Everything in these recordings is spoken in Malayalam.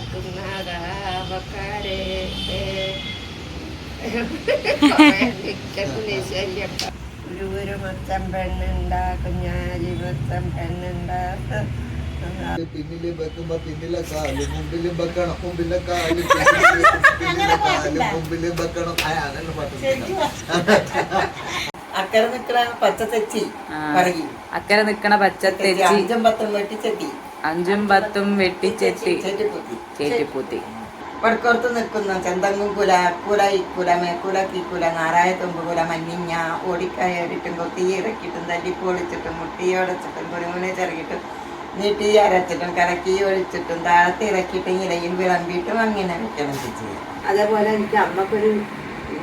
കാക്കുന്നതാവക്കാരെ ഒരു ഒരു മൊത്തം പെണ്ണുണ്ടാ കുഞ്ഞാലി മൊത്തം പെണ്ണുണ്ടാ പിന്നിലും വെക്കുമ്പോ പിന്നിലെ കാൽ മുമ്പിലും വെക്കണം. മുമ്പിലെ കാൽ പിന്നിലെ കാൽ മുമ്പിലും വെക്കണം. പാട്ട് അക്കരെ നിക്കണ പച്ച തെച്ചി. പറയും. അക്കരെ നിക്കണ പച്ചത്തെച്ചി അഞ്ചും പത്തും വെട്ടിച്ചെത്തി അഞ്ചും പത്തും വെട്ടിച്ചെട്ടി ചെറ്റിപ്പൊത്തി. വടക്കോർത്ത് നിൽക്കുന്നു. ചെന്തങ്ങും കുല കുല ഇക്കുല മേക്കുല കിക്കുല നാറായ തുമ്പുകുല മഞ്ഞിഞ്ഞ ഓടിക്കയറിട്ടും കൊത്തി ഇറക്കിയിട്ടും തല്ലി പൊളിച്ചിട്ടും മുട്ടി ഒടച്ചിട്ടും കുരുമുനെ ചെറുകിട്ടും നീട്ടി അരച്ചിട്ടും കലക്കി ഒഴിച്ചിട്ടും താഴത്ത് ഇറക്കിയിട്ടും ഇലയിൽ വിളമ്പിയിട്ടും അങ്ങനെ വെക്കണം അതേപോലെ എനിക്ക് അമ്മക്കൊരു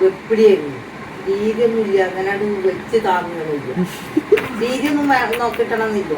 വെപ്പിടിയായിരുന്നു രീതിയൊന്നുമില്ല അങ്ങനെ വെച്ച് താങ്ങുന്നില്ല രീതിയൊന്നും വേ- നോക്കിട്ടണമെന്നില്ല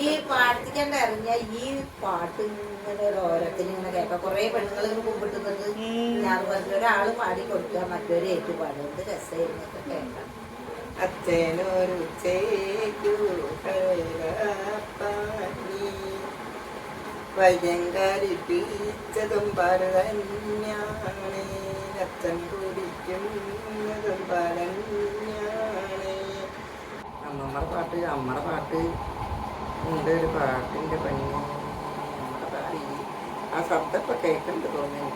ഈ പാടത്തേക്കണ്ട ഇറങ്ങിയ ഈ പാട്ട് ഇങ്ങനെ ഒരു ഇങ്ങനെ കേൾക്കാം. കുറെ പെണ്ണുങ്ങൾ ഇങ്ങനെ കുമ്പിട്ടുന്നത് ഞാൻ പറഞ്ഞു ഒരാൾ പാടി കൊടുക്കുക മറ്റൊരു ഏറ്റു പാടും എന്ത് രസമായിരുന്നു ഒക്കെ കേൾക്കാം അച്ഛനൊരു ചേക്കു വൈകങ്കാരി പീച്ചതും പറഞ്ഞാണേ അച്ഛൻ കുടിക്കുന്നതും പറഞ്ഞാണേ അമ്മമ്മടെ പാട്ട് അമ്മടെ പാട്ട്. ഒരു പാട്ടിന്റെ പണി ആ ശബ്ദമൊക്കെ കേൾക്കുന്നുണ്ട് തോന്നുന്നു.